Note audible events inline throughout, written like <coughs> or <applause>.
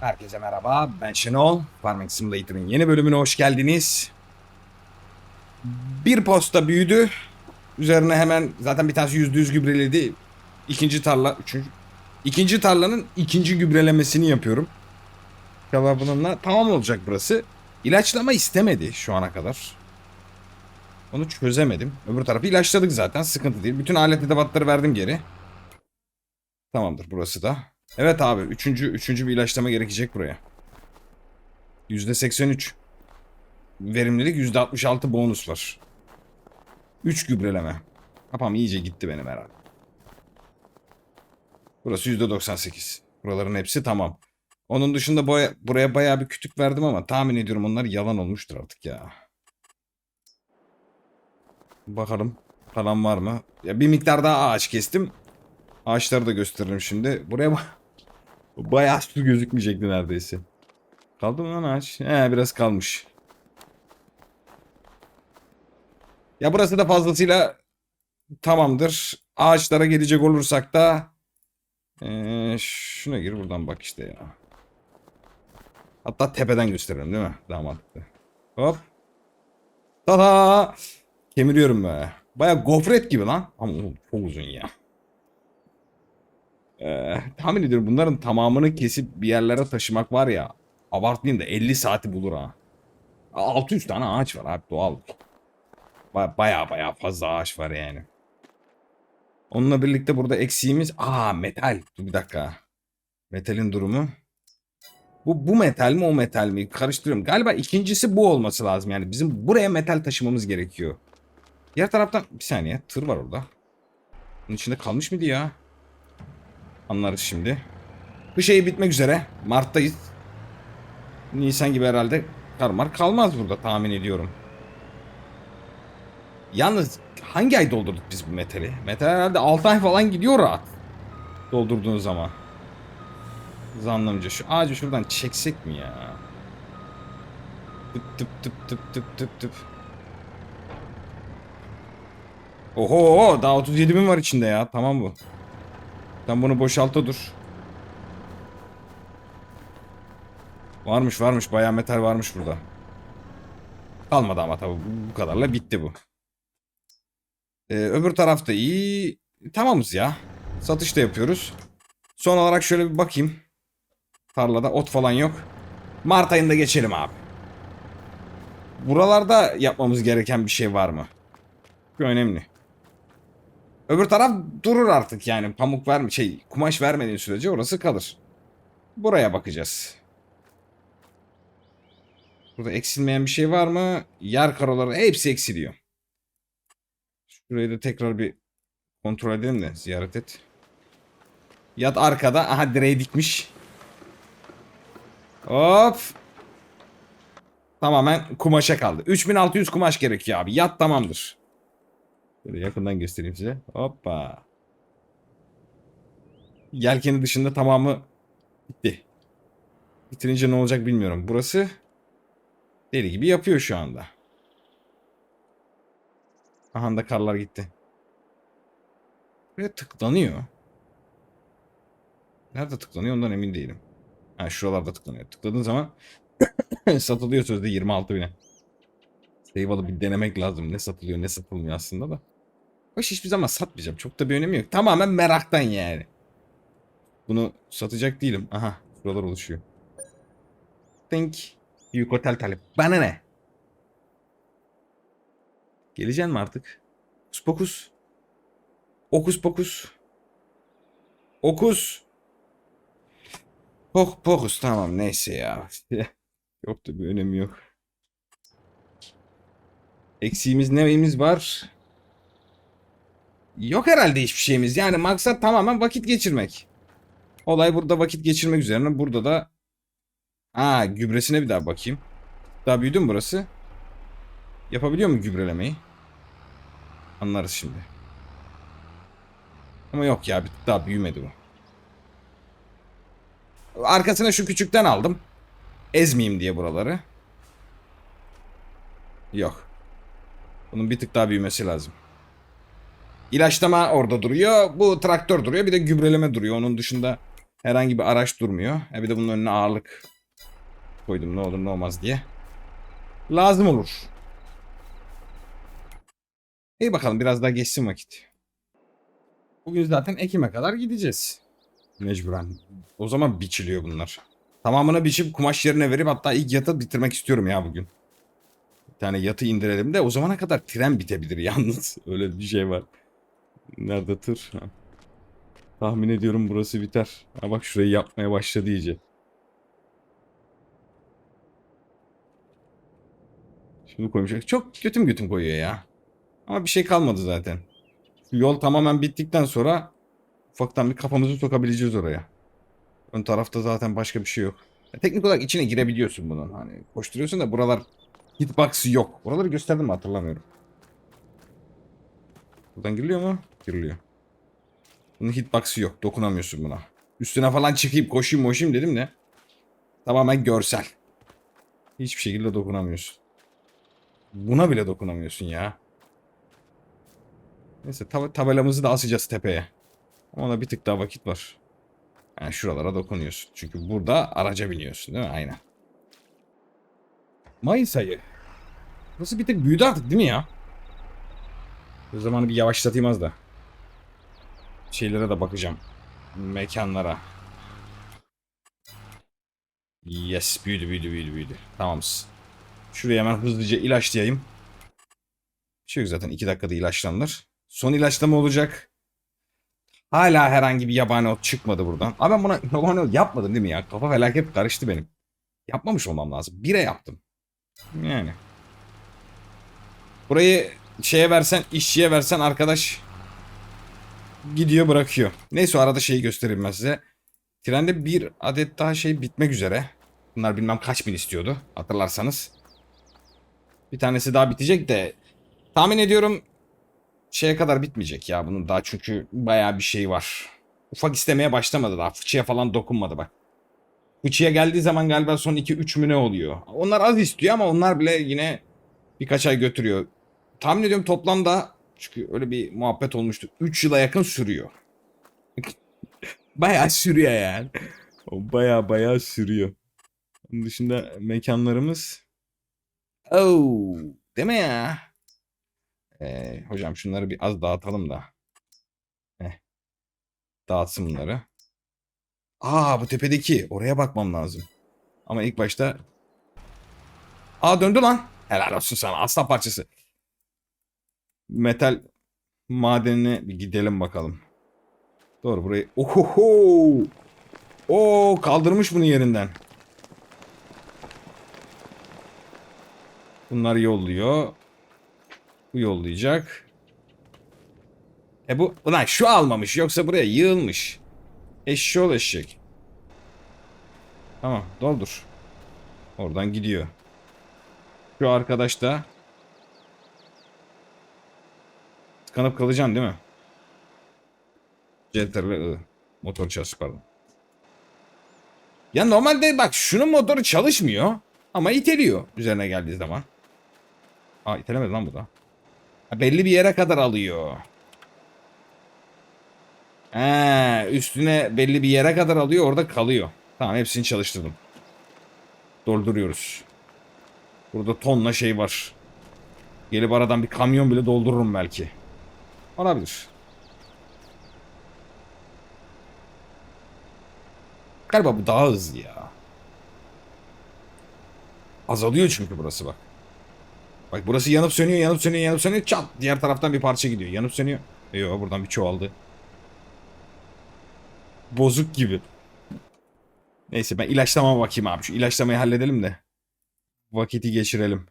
Herkese merhaba, ben Şenol. Farming Simulator'ın yeni bölümüne hoş geldiniz. Bir posta büyüdü. Üzerine hemen zaten bir tanesi yüzde yüz gübreledi. İkinci tarla, üçüncü. İkinci tarlanın ikinci gübrelemesini yapıyorum. İnşallah bununla tamam olacak burası. İlaçlama istemedi şu ana kadar. Onu çözemedim. Öbür tarafı ilaçladık zaten sıkıntı değil. Bütün alet edevatları verdim geri. Tamamdır burası da. Evet abi üçüncü, üçüncü bir ilaçlama gerekecek buraya. Yüzde 83. Verimlilik yüzde 66 bonus var. 3 gübreleme. Kafam iyice gitti benim herhalde. Burası yüzde 98. Buraların hepsi tamam. Onun dışında boya, buraya bayağı bir kütük verdim ama tahmin ediyorum onlar yalan olmuştur artık ya. Bakalım kalan var mı? Ya bir miktar daha ağaç kestim. Ağaçları da gösteririm şimdi. Buraya. Bayağı su gözükmeyecekti neredeyse. Kaldı mı lan ağaç? He biraz kalmış. Ya burası da fazlasıyla tamamdır. Ağaçlara gelecek olursak da ee, şuna gir buradan bak işte ya. Hatta tepeden gösteririm değil mi? Daha mantıklı. Hop. Tada! Kemiriyorum be. Baya gofret gibi lan. Ama çok uzun ya. Ee, tahmin ediyorum bunların tamamını kesip bir yerlere taşımak var ya. Abartmayayım da 50 saati bulur ha. 600 tane ağaç var abi doğal. Ba baya baya fazla ağaç var yani. Onunla birlikte burada eksiğimiz... Aa metal. Dur bir dakika. Metalin durumu. Bu, bu metal mi o metal mi? Karıştırıyorum. Galiba ikincisi bu olması lazım. Yani bizim buraya metal taşımamız gerekiyor. Diğer taraftan... Bir saniye. Tır var orada. Bunun içinde kalmış mıydı ya? Anlarız şimdi. Bu şey bitmek üzere. Mart'tayız. Nisan gibi herhalde karmar kalmaz burada tahmin ediyorum. Yalnız hangi ay doldurduk biz bu metali? Metal herhalde 6 ay falan gidiyor rahat. Doldurduğun zaman. Zannımca şu ağacı şuradan çeksek mi ya? Tıp tıp tıp tıp tıp tıp tıp. Oho daha 37 bin var içinde ya. Tamam bu. Sen bunu boşalta dur. Varmış varmış bayağı metal varmış burada. Kalmadı ama tabi bu kadarla bitti bu. Ee, öbür tarafta iyi. Tamamız ya. Satış da yapıyoruz. Son olarak şöyle bir bakayım. Tarlada ot falan yok. Mart ayında geçelim abi. Buralarda yapmamız gereken bir şey var mı? Bu önemli. Öbür taraf durur artık yani pamuk verme şey kumaş vermediğin sürece orası kalır. Buraya bakacağız. Burada eksilmeyen bir şey var mı? Yer karoları hepsi eksiliyor. Şurayı da tekrar bir kontrol edelim de ziyaret et. Yat arkada. Aha direği dikmiş. Hop. Tamamen kumaşa kaldı. 3600 kumaş gerekiyor abi. Yat tamamdır. Böyle yakından göstereyim size. Hoppa. Yelkeni dışında tamamı bitti. Bitirince ne olacak bilmiyorum. Burası deli gibi yapıyor şu anda. Aha da karlar gitti. Buraya tıklanıyor. Nerede tıklanıyor ondan emin değilim. Ha şuralarda tıklanıyor. Tıkladığın zaman <coughs> satılıyor sözde 26 bine. Save alıp bir denemek lazım. Ne satılıyor ne satılmıyor aslında da. Hoş hiçbir zaman satmayacağım. Çok da bir önemi yok. Tamamen meraktan yani. Bunu satacak değilim. Aha. Şuralar oluşuyor. Think. Büyük otel talep. Bana ne? Geleceksin mi artık? Okus pokus. Okus pokus. Okus. Pok pokus tamam neyse ya. <laughs> yok da bir önemi yok. Eksiğimiz neyimiz var? Yok herhalde hiçbir şeyimiz. Yani maksat tamamen vakit geçirmek. Olay burada vakit geçirmek üzerine. Burada da Aa gübresine bir daha bakayım. Daha büyüdü mü burası? Yapabiliyor mu gübrelemeyi? Anlarız şimdi. Ama yok ya daha büyümedi bu. Arkasına şu küçükten aldım. Ezmeyeyim diye buraları. Yok. Bunun bir tık daha büyümesi lazım. İlaçlama orada duruyor. Bu traktör duruyor. Bir de gübreleme duruyor. Onun dışında Herhangi bir araç durmuyor. E bir de bunun önüne ağırlık koydum ne olur ne olmaz diye. Lazım olur. İyi bakalım biraz daha geçsin vakit. Bugün zaten Ekim'e kadar gideceğiz. Mecburen. O zaman biçiliyor bunlar. Tamamını biçip kumaş yerine verip hatta ilk yatı bitirmek istiyorum ya bugün. Bir tane yatı indirelim de o zamana kadar tren bitebilir yalnız. <laughs> Öyle bir şey var. Nerede tır? Ha. Tahmin ediyorum burası biter. Ha bak şurayı yapmaya başladı iyice. Şunu koymuş. Çok götüm götüm koyuyor ya. Ama bir şey kalmadı zaten. Yol tamamen bittikten sonra ufaktan bir kafamızı sokabileceğiz oraya. Ön tarafta zaten başka bir şey yok. Ya teknik olarak içine girebiliyorsun bunun. Hani koşturuyorsun da buralar hitbox yok. Oraları gösterdim mi hatırlamıyorum. Buradan giriliyor mu? Giriliyor. Bunun hitbox'ı yok. Dokunamıyorsun buna. Üstüne falan çıkayım koşayım moşayım dedim de. Tamamen görsel. Hiçbir şekilde dokunamıyorsun. Buna bile dokunamıyorsun ya. Neyse tab- tabelamızı da asacağız tepeye. Ona bir tık daha vakit var. Yani şuralara dokunuyorsun. Çünkü burada araca biniyorsun değil mi? Aynen. Mayıs ayı. Burası bir tık büyüdü artık değil mi ya? O zamanı bir yavaşlatayım az da. Şeylere de bakacağım. Mekanlara. Yes büyüdü büyüdü büyüdü büyüdü. Tamamız. Şuraya hemen hızlıca ilaçlayayım. Şey zaten 2 dakikada ilaçlanır. Son ilaçlama olacak. Hala herhangi bir yabani ot çıkmadı buradan. Abi ben buna <laughs> yabani ot yapmadım değil mi ya? Kafa felaket karıştı benim. Yapmamış olmam lazım. Bire yaptım. Yani. Burayı şeye versen, işçiye versen arkadaş gidiyor bırakıyor. Neyse arada şeyi göstereyim ben size. Trende bir adet daha şey bitmek üzere. Bunlar bilmem kaç bin istiyordu hatırlarsanız. Bir tanesi daha bitecek de tahmin ediyorum şeye kadar bitmeyecek ya bunun daha çünkü bayağı bir şey var. Ufak istemeye başlamadı daha. Fıçıya falan dokunmadı bak. Fıçıya geldiği zaman galiba son 2-3 mü ne oluyor. Onlar az istiyor ama onlar bile yine birkaç ay götürüyor. Tahmin ediyorum toplamda çünkü öyle bir muhabbet olmuştu. 3 yıla yakın sürüyor. bayağı sürüyor yani. O bayağı bayağı sürüyor. Onun dışında mekanlarımız Oh, değil mi ya? Ee, hocam şunları bir az dağıtalım da. Heh. Dağıtsın bunları. Aa bu tepedeki. Oraya bakmam lazım. Ama ilk başta... Aa döndü lan. Helal olsun sana aslan parçası. Metal madenine bir gidelim bakalım. Doğru burayı. Ohoho! Oo kaldırmış bunu yerinden. Bunlar yolluyor. Bu yollayacak. E bu ulan şu almamış yoksa buraya yığılmış. Eşşoğlu eşek. Tamam doldur. Oradan gidiyor. Şu arkadaş da tıkanıp kalacaksın değil mi? Center'lı motor çalışır pardon. Ya normalde bak şunun motoru çalışmıyor ama iteliyor üzerine geldiği zaman. Aa itelemedi lan bu da. Ha, belli bir yere kadar alıyor. He, üstüne belli bir yere kadar alıyor orada kalıyor. Tamam hepsini çalıştırdım. Dolduruyoruz. Burada tonla şey var. Gelip aradan bir kamyon bile doldururum belki. Olabilir. Galiba bu daha hızlı ya. Azalıyor çünkü burası bak. Bak burası yanıp sönüyor, yanıp sönüyor, yanıp sönüyor. Çat diğer taraftan bir parça gidiyor. Yanıp sönüyor. Yok buradan bir çoğaldı. Bozuk gibi. Neyse ben ilaçlamama bakayım abi. Şu ilaçlamayı halledelim de. Vakiti geçirelim.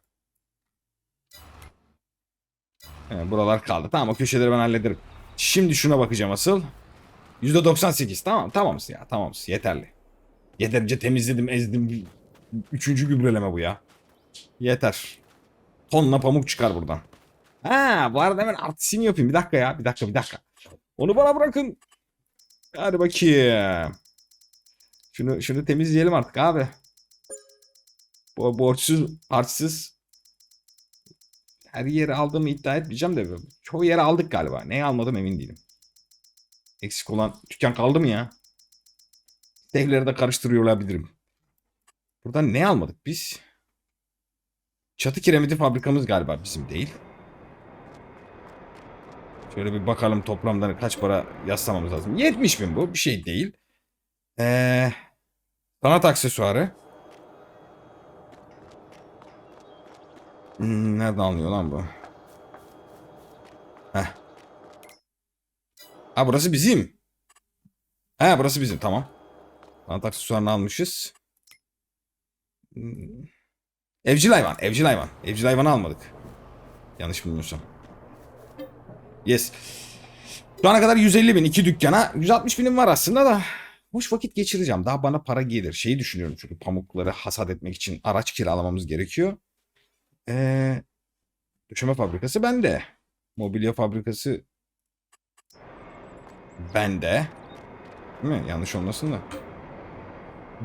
He, buralar kaldı. Tamam o köşeleri ben hallederim. Şimdi şuna bakacağım asıl. %98 tamam tamamız ya tamamız yeterli. Yeterince temizledim ezdim. Üçüncü gübreleme bu ya. Yeter. Tonla pamuk çıkar buradan. Ha bu arada hemen artistini yapayım. Bir dakika ya bir dakika bir dakika. Onu bana bırakın. Hadi bakayım. Şunu şunu temizleyelim artık abi. Bu borçsuz, harçsız. Her yeri aldığımı iddia etmeyeceğim de çoğu yere aldık galiba. Neyi almadım emin değilim. Eksik olan dükkan kaldı mı ya? Devleri de karıştırıyor olabilirim. Buradan ne almadık biz? Çatı kiremidi fabrikamız galiba bizim değil. Şöyle bir bakalım toplamda kaç para yaslamamız lazım. 70 bin bu. Bir şey değil. Ee, sanat aksesuarı. Hmm, nereden alınıyor lan bu? Heh. Ha burası bizim. Ha burası bizim tamam. Sanat aksesuarını almışız. Hmm. Evcil hayvan, evcil hayvan. Evcil hayvanı almadık. Yanlış bilmiyorsam. Yes. Şu ana kadar 150 bin iki dükkana. 160 binim var aslında da. Boş vakit geçireceğim. Daha bana para gelir. Şeyi düşünüyorum çünkü pamukları hasat etmek için araç kiralamamız gerekiyor. Ee, döşeme fabrikası bende. Mobilya fabrikası bende. Değil mi? Yanlış olmasın da.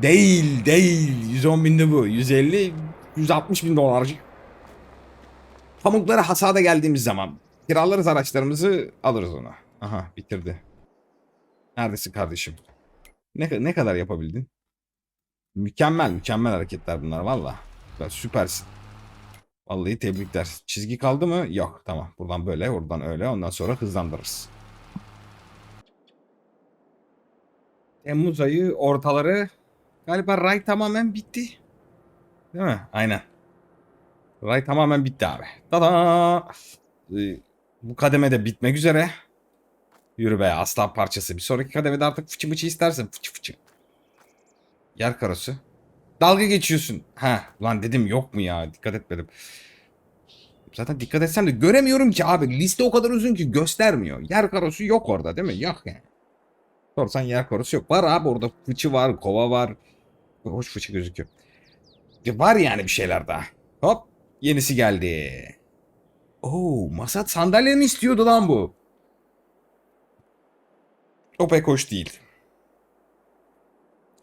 Değil, değil. 110 bindi bu. 150, 160 bin dolarcık. Pamuklara hasada geldiğimiz zaman kiralarız araçlarımızı alırız onu. Aha bitirdi. Neredesin kardeşim? Ne, ne kadar yapabildin? Mükemmel, mükemmel hareketler bunlar valla. Süper, Süpersin. Vallahi tebrikler. Çizgi kaldı mı? Yok. Tamam. Buradan böyle, oradan öyle. Ondan sonra hızlandırırız. Temmuz ayı ortaları galiba ray tamamen bitti. Değil mi? Aynen. Ray tamamen bitti abi. Tada! Ee, bu kademe de bitmek üzere. Yürü be aslan parçası. Bir sonraki kademede artık fıçı fıçı istersen fıçı fıçı. Yer karosu. Dalga geçiyorsun. Ha, lan dedim yok mu ya? Dikkat etmedim. Zaten dikkat etsem de göremiyorum ki abi. Liste o kadar uzun ki göstermiyor. Yer karosu yok orada değil mi? Yok yani. Sorsan yer karosu yok. Var abi orada fıçı var, kova var. Hoş fıçı gözüküyor. Ya Var yani bir şeyler daha. Hop. Yenisi geldi. Oo, masa sandalye mi istiyordu lan bu? O pek hoş değil.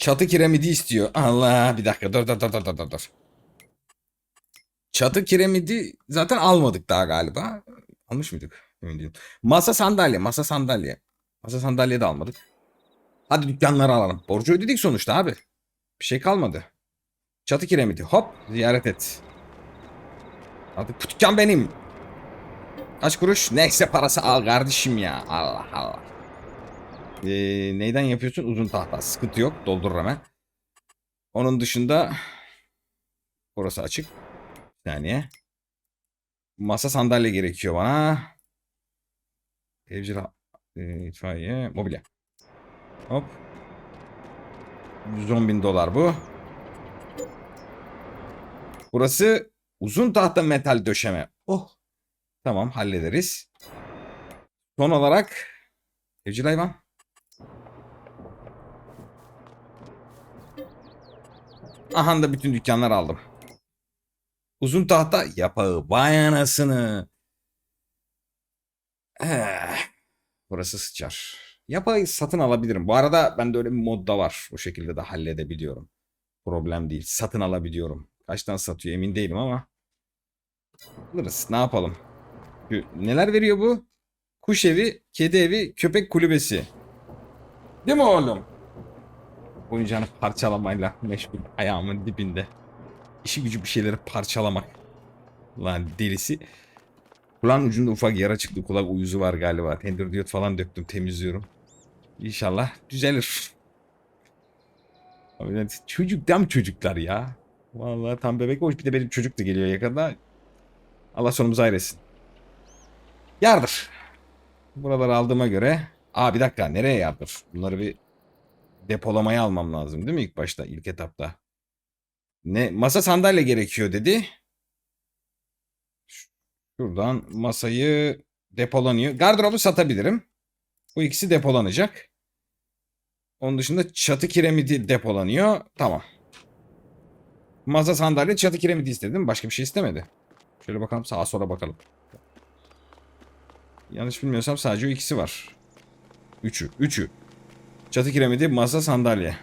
Çatı kiremidi istiyor. Allah bir dakika dur dur dur dur dur dur. Çatı kiremidi zaten almadık daha galiba. Almış mıydık? Emin değilim. Masa sandalye, masa sandalye. Masa sandalye de almadık. Hadi dükkanları alalım. Borcu ödedik sonuçta abi. Bir şey kalmadı. Çatı kiremidi. Hop ziyaret et. Artık bu dükkan benim. Kaç kuruş? Neyse parası al kardeşim ya. Allah Allah. Ee, neyden yapıyorsun? Uzun tahta. Sıkıntı yok. Doldur hemen. Onun dışında orası açık. Bir saniye. Masa sandalye gerekiyor bana. Evcil e, itfaiye mobilya. Hop. 110 bin dolar bu. Burası uzun tahta metal döşeme. Oh. Tamam hallederiz. Son olarak evcil hayvan. Aha da bütün dükkanlar aldım. Uzun tahta yapağı vay anasını. Eh, burası sıçar. Yapağı satın alabilirim. Bu arada bende öyle bir mod var. O şekilde de halledebiliyorum. Problem değil. Satın alabiliyorum. Kaçtan satıyor emin değilim ama. Alırız. Ne yapalım? Neler veriyor bu? Kuş evi, kedi evi, köpek kulübesi. Değil mi oğlum? Oyuncağını parçalamayla meşgul ayağımın dibinde. İşi gücü bir şeyleri parçalamak. Lan delisi. Kulağın ucunda ufak yara çıktı. Kulak uyuzu var galiba. Tenderdiyot falan döktüm temizliyorum. İnşallah düzelir. Abi, çocuk tam çocuklar ya. Vallahi tam bebek hoş bir de benim çocuk da geliyor yakında. Allah sonumuzu ayırsın. Yardır. Buraları aldığıma göre. Aa bir dakika nereye yardır? Bunları bir depolamaya almam lazım değil mi ilk başta ilk etapta? Ne masa sandalye gerekiyor dedi. Şuradan masayı depolanıyor. Gardırobu satabilirim. Bu ikisi depolanacak. Onun dışında çatı kiremidi depolanıyor. Tamam. Masa sandalye çatı kiremidi istedim. Başka bir şey istemedi. Şöyle bakalım sağa sola bakalım. Yanlış bilmiyorsam sadece o ikisi var. Üçü. Üçü. Çatı kiremidi, masa, sandalye.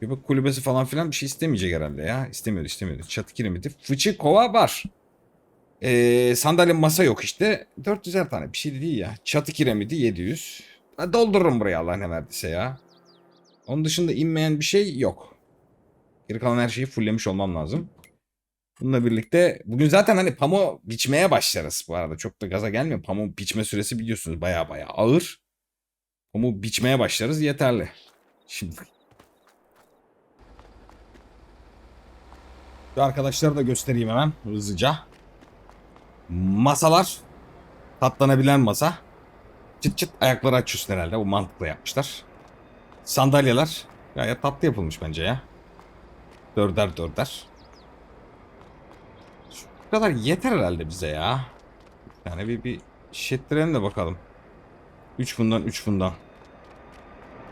Köpek kulübesi falan filan bir şey istemeyecek herhalde ya. İstemiyordu istemiyordu. Çatı kiremidi. Fıçı kova var. Ee, sandalye masa yok işte. 400'er tane bir şey de değil ya. Çatı kiremidi 700. Ha, doldururum buraya Allah ne verdiyse ya. Onun dışında inmeyen bir şey yok. Geri kalan her şeyi fulllemiş olmam lazım. Bununla birlikte bugün zaten hani pamuğu biçmeye başlarız bu arada. Çok da gaza gelmiyor. Pamuğu biçme süresi biliyorsunuz baya baya ağır. Pamuğu biçmeye başlarız yeterli. Şimdi. Şu arkadaşları da göstereyim hemen hızlıca. Masalar. Katlanabilen masa. Çıt çıt ayakları açıyorsun herhalde. Bu mantıkla yapmışlar. Sandalyeler. Gayet tatlı yapılmış bence ya. Dörder dörder. Şu kadar yeter herhalde bize ya. Yani bir, bir şişettirelim de bakalım. 3 bundan 3 bundan.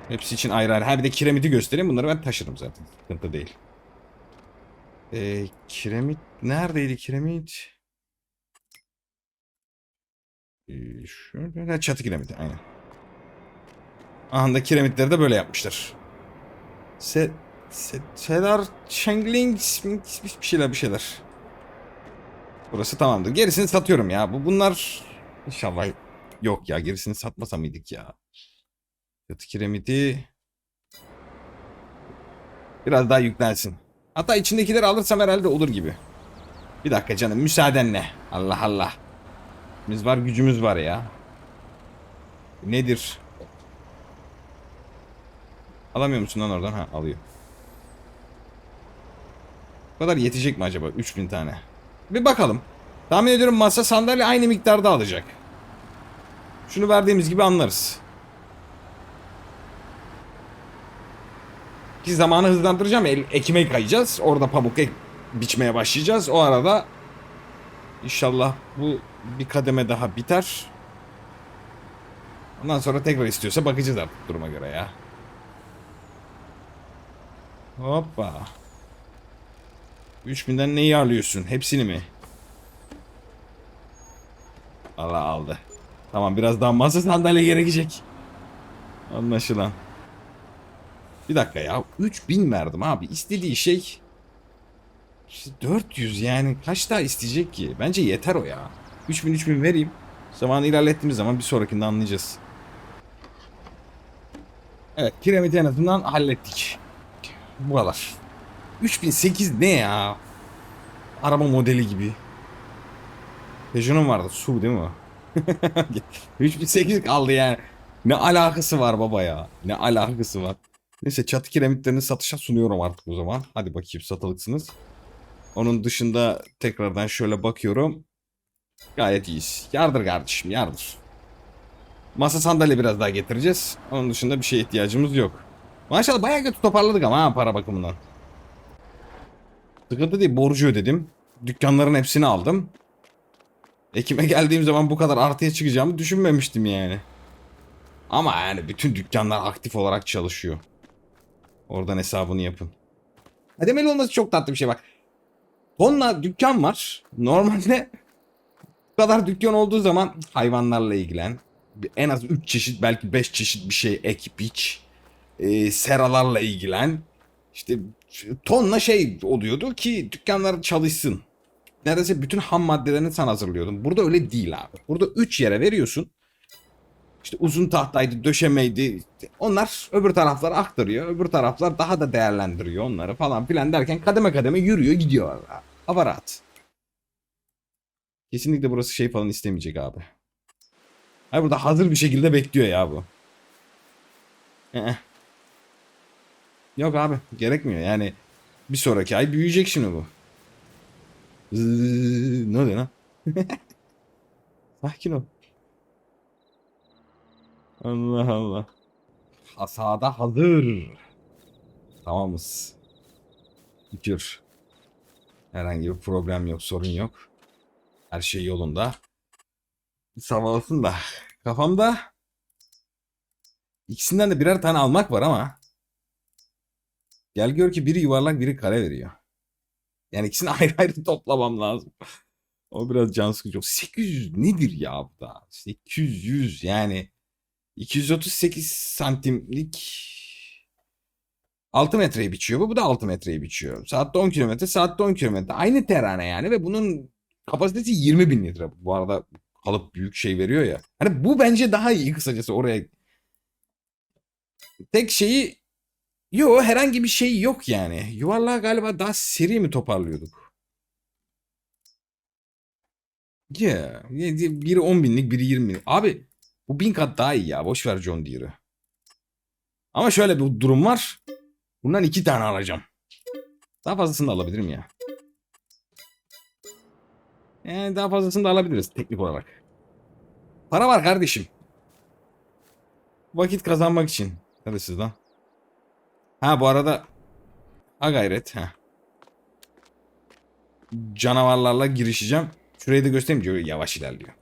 Hepsi için ayrı ayrı. Ha bir de kiremiti göstereyim. Bunları ben taşırım zaten. Sıkıntı değil. Ee, kiremit neredeydi kiremit? Ee, şöyle çatı kiremiti aynen. Aha da kiremitleri de böyle yapmışlar. Se, se Sedar Changling bir şeyler bir şeyler. Burası tamamdır. Gerisini satıyorum ya. Bu bunlar inşallah yok ya. Gerisini satmasa mıydık ya? Çatı kiremiti biraz daha yüklensin. Hatta içindekileri alırsam herhalde olur gibi. Bir dakika canım müsaadenle. Allah Allah. Biz var gücümüz var ya. Nedir? Alamıyor musun lan oradan? Ha alıyor. Bu kadar yetecek mi acaba? 3000 tane. Bir bakalım. Tahmin ediyorum masa sandalye aynı miktarda alacak. Şunu verdiğimiz gibi anlarız. Ki zamanı hızlandıracağım. El, ekime kayacağız. Orada pamuk ek, biçmeye başlayacağız. O arada inşallah bu bir kademe daha biter. Ondan sonra tekrar istiyorsa bakacağız artık duruma göre ya. Hoppa. 3000'den neyi alıyorsun? Hepsini mi? Allah aldı. Tamam biraz daha masa sandalye gerekecek. Anlaşılan. Bir dakika ya. 3000 verdim abi. İstediği şey işte 400 yani kaç daha isteyecek ki? Bence yeter o ya. 3000 3000 vereyim. Zamanı ilerlettiğimiz zaman bir sonrakinde anlayacağız. Evet kiremiti en azından hallettik. Bu kadar. 3008 ne ya? Araba modeli gibi. Peugeot'un vardı. Su değil mi o? <laughs> 3008 kaldı yani. Ne alakası var baba ya? Ne alakası var? Neyse çatı kiremitlerini satışa sunuyorum artık o zaman. Hadi bakayım satılıksınız. Onun dışında tekrardan şöyle bakıyorum. Gayet iyiyiz. Yardır kardeşim yardır. Masa sandalye biraz daha getireceğiz. Onun dışında bir şeye ihtiyacımız yok. Maşallah bayağı kötü toparladık ama ha, para bakımından. Sıkıntı değil borcu ödedim. Dükkanların hepsini aldım. Ekim'e geldiğim zaman bu kadar artıya çıkacağımı düşünmemiştim yani. Ama yani bütün dükkanlar aktif olarak çalışıyor. Oradan hesabını yapın. Kademeli olması çok tatlı bir şey bak. Tonla dükkan var. Normalde bu kadar dükkan olduğu zaman hayvanlarla ilgilen. En az 3 çeşit belki 5 çeşit bir şey ek biç. E, seralarla ilgilen. İşte tonla şey oluyordu ki dükkanlar çalışsın. Neredeyse bütün ham maddelerini sen hazırlıyordun. Burada öyle değil abi. Burada 3 yere veriyorsun. İşte uzun tahtaydı, döşemeydi. Onlar öbür taraflara aktarıyor. Öbür taraflar daha da değerlendiriyor onları falan filan derken kademe kademe yürüyor gidiyor. Hava rahat. Kesinlikle burası şey falan istemeyecek abi. Hayır burada hazır bir şekilde bekliyor ya bu. Ee. Yok abi gerekmiyor yani. Bir sonraki ay büyüyecek şimdi bu. Zıı, ne oluyor lan? <laughs> Sakin ol. Allah Allah. Hasada hazır. Tamamız. Şükür. Herhangi bir problem yok, sorun yok. Her şey yolunda. Sabah olsun da. Kafamda ikisinden de birer tane almak var ama gel gör ki biri yuvarlak biri kare veriyor. Yani ikisini <laughs> ayrı ayrı toplamam lazım. O biraz can sıkıcı. 800 nedir ya bu da? 800 yani 238 santimlik 6 metreyi biçiyor bu. Bu da 6 metreyi biçiyor. Saatte 10 kilometre, saatte 10 kilometre. Aynı terane yani ve bunun kapasitesi 20 bin litre. Bu arada kalıp büyük şey veriyor ya. Hani bu bence daha iyi kısacası oraya. Tek şeyi Yo herhangi bir şey yok yani. Yuvarlağı galiba daha seri mi toparlıyorduk? Yeah. biri 10 binlik biri 20 binlik. Abi bu bin kat daha iyi ya. Boş ver John Deere'ı. Ama şöyle bir durum var. Bundan iki tane alacağım. Daha fazlasını da alabilirim ya. Yani daha fazlasını da alabiliriz teknik olarak. Para var kardeşim. Vakit kazanmak için. Hadi siz lan. Ha bu arada ha gayret ha. Canavarlarla girişeceğim. Şurayı da göstereyim diyor. Yavaş ilerliyor.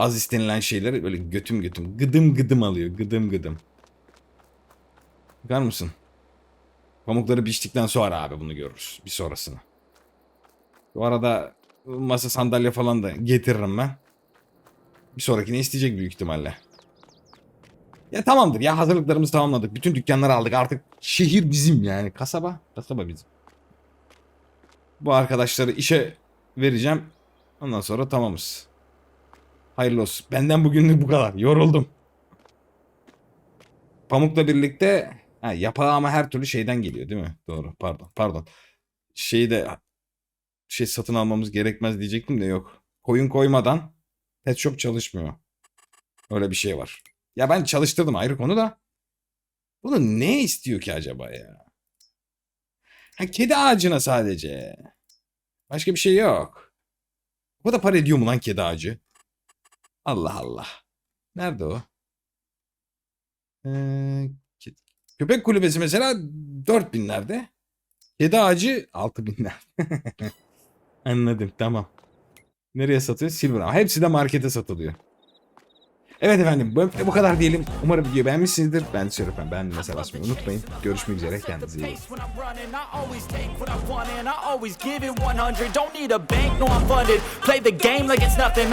Az istenilen şeyleri böyle götüm götüm gıdım gıdım alıyor. Gıdım gıdım. Bakar mısın? Pamukları biçtikten sonra abi bunu görürüz. Bir sonrasını. Bu arada masa sandalye falan da getiririm ben. Bir sonrakini isteyecek büyük ihtimalle. Ya tamamdır ya hazırlıklarımızı tamamladık. Bütün dükkanları aldık. Artık şehir bizim yani. Kasaba. Kasaba bizim. Bu arkadaşları işe vereceğim. Ondan sonra tamamız. Hayırlı olsun. Benden bugünlük bu kadar. Yoruldum. Pamukla birlikte ha, yapağı ama her türlü şeyden geliyor değil mi? Doğru. Pardon. Pardon. Şeyi de şey satın almamız gerekmez diyecektim de yok. Koyun koymadan pet shop çalışmıyor. Öyle bir şey var. Ya ben çalıştırdım ayrı konu da. Bunu ne istiyor ki acaba ya? Ha, kedi ağacına sadece. Başka bir şey yok. O kadar para ediyor mu lan kedi ağacı? Allah Allah. Nerede o? Ee, köpek kulübesi mesela 4000'lerde. Kedi ağacı 6000'lerde. <laughs> Anladım tamam. Nereye satıyor? Silver. Hepsi de markete satılıyor. Evet efendim bu, bu kadar diyelim. Umarım videoyu beğenmişsinizdir. Ben Şerefem. Ben mesela basmayı unutmayın. Görüşmek üzere. Kendinize iyi bakın. Pace when I'm running, I always take what I want and I always give it 100. Don't need a bank, no I'm funded. Play the game like it's to to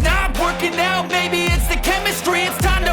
not working out, maybe it's the chemistry. It's time